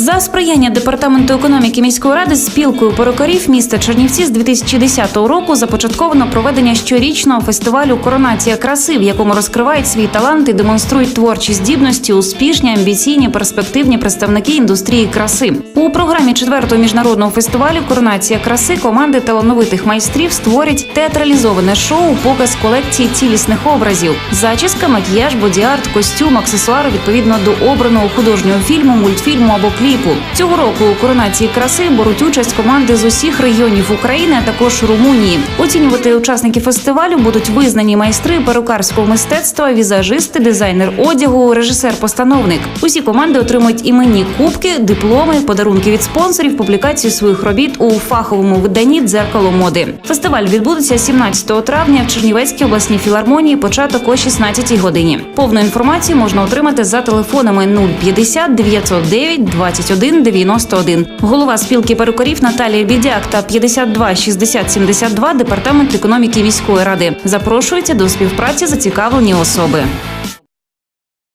За сприяння департаменту економіки міської ради спілкою перукарів міста Чернівці з 2010 року започатковано проведення щорічного фестивалю Коронація краси, в якому розкривають свій талант і демонструють творчі здібності, успішні, амбіційні, перспективні представники індустрії краси. У програмі четвертого міжнародного фестивалю Коронація краси команди талановитих майстрів створять театралізоване шоу, показ колекції цілісних образів, зачіска, макіяж, боді-арт, костюм, аксесуари відповідно до обраного художнього фільму, мультфільму або кліпу. Цього року у коронації краси беруть участь команди з усіх регіонів України, а також Румунії. Оцінювати учасників фестивалю будуть визнані майстри перукарського мистецтва, візажисти, дизайнер одягу, режисер-постановник. Усі команди отримують іменні кубки, дипломи, подарунки від спонсорів, публікацію своїх робіт у фаховому виданні Дзеркало моди. Фестиваль відбудеться 17 травня в Чернівецькій обласній філармонії. Початок о 16 годині. Повну інформацію можна отримати за телефонами 050 909 21 91. Голова спілки перукарів Наталія Бідяк та 52 60 72 департамент економіки міської ради. запрошується до співпраці зацікавлені особи.